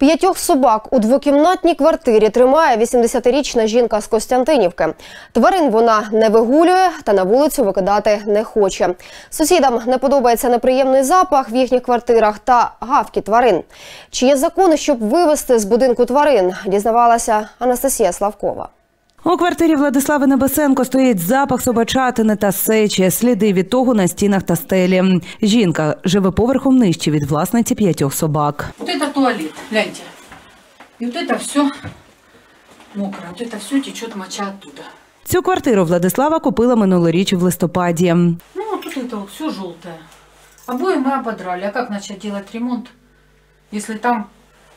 П'ятьох собак у двокімнатній квартирі тримає 80-річна жінка з Костянтинівки. Тварин вона не вигулює та на вулицю викидати не хоче. Сусідам не подобається неприємний запах в їхніх квартирах та гавки тварин. Чи є закони, щоб вивезти з будинку тварин? Дізнавалася Анастасія Славкова. У квартирі Владислави Небесенко стоїть запах собачатини та сечі, сліди від того на стінах та стелі. Жінка живе поверхом нижче від власниці п'ятьох собак. Вот это туалет, гляньте. И вот это все мокро, вот это все течет моча оттуда. Цю квартиру Владислава купила минулоріч в листопаді. Ну, вот тут это вот все желтое. Обои мы ободрали. А как начать делать ремонт, если там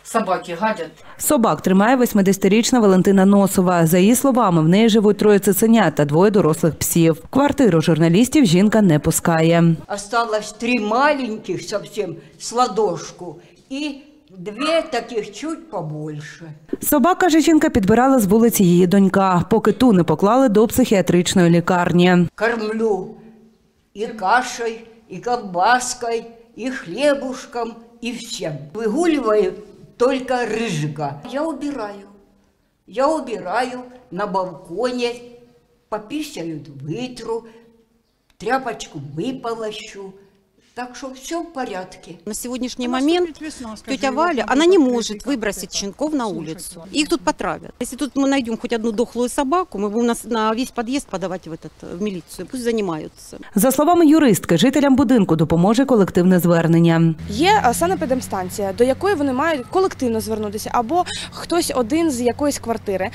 собаки гадят? Собак тримає 80-річна Валентина Носова. За її словами, в неї живуть троє цуценят та двоє дорослих псів. Квартиру журналістів жінка не пускає. Осталось три маленьких совсем с ладошку и две таких чуть побольше. Собак, каже жінка, підбирала з вулиці її донька, поки ту не поклали до психіатричної лікарні. Кормлю и кашей, и колбаской, и хлебушком, и всем. Выгуливаю только рыжика. Я убираю. Я убираю на балконе, пописают вытру, тряпочку выполощу. Так что все в порядке. На сегодняшний момент тетя Валя, она не может выбросить щенков на улицу. Их тут потравят. Если тут мы найдем хоть одну дохлую собаку, мы будем нас на весь подъезд подавать в, этот, в милицию. Пусть занимаются. За словами юристки, жителям будинку допоможе колективне звернення. Є е, санепідемстанція, до якої вони мають колективно звернутися, або хтось один з якоїсь квартири. Е,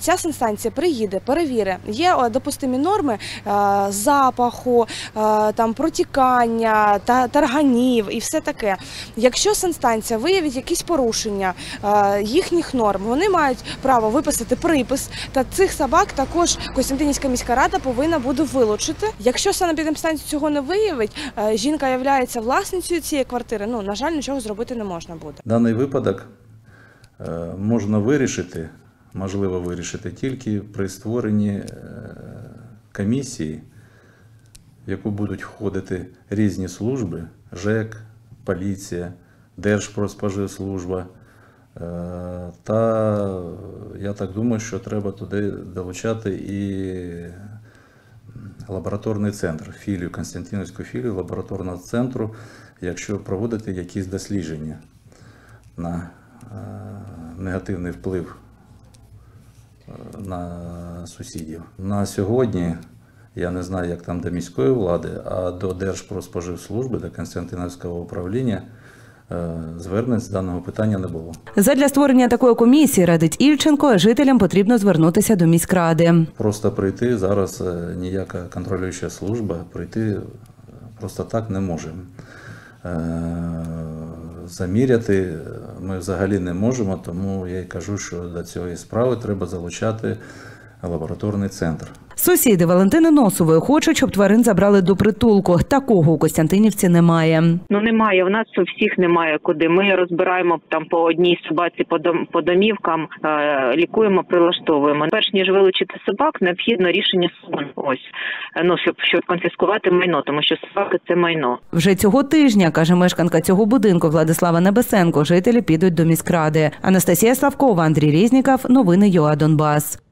Ця санстанція приїде, перевірить. Є е, допустимі норми е, запаху, е, там протікання та тарганів і все таке. Якщо санстанція виявить якісь порушення е, їхніх норм, вони мають право виписати припис. Та цих собак також Костянтинівська міська рада повинна буде вилучити. Якщо санепідемстанція цього не виявить, е, жінка є власницею цієї квартири. Ну на жаль, нічого зробити не можна буде. Даний випадок е, можна вирішити, можливо вирішити тільки при створенні комісії, в яку будуть входити різні служби: ЖЕК, поліція, Держпродспоживслужба. Е, Та я так думаю, що треба туди долучати і лабораторний центр, філію, Константинівську філію лабораторного центру, якщо проводити якісь дослідження на е, негативний вплив е, на сусідів. На сьогодні я не знаю, як там до міської влади, а до Держпродспоживслужби, до Константинівського управління е, звернень з даного питання не було. Задля створення такої комісії, радить Ільченко, жителям потрібно звернутися до міськради. Просто прийти зараз е, ніяка контролююча служба прийти е, просто так не може. Заміряти ми взагалі не можемо, тому я й кажу, що до цієї справи треба залучати лабораторний центр. Сусіди Валентини Носової хочуть, щоб тварин забрали до притулку. Такого у Костянтинівці немає. Ну немає. У нас у всіх немає куди. Ми розбираємо там по одній собаці по дом по домівкам, е, лікуємо, прилаштовуємо. Перш ніж вилучити собак, необхідно рішення суду. Ось Е, ну щоб щоб конфіскувати майно, тому що собаки це майно. Вже цього тижня, каже мешканка цього будинку Владислава Небесенко, жителі підуть до міськради. Анастасія Славкова, Андрій Різніков. Новини ЮА Донбас.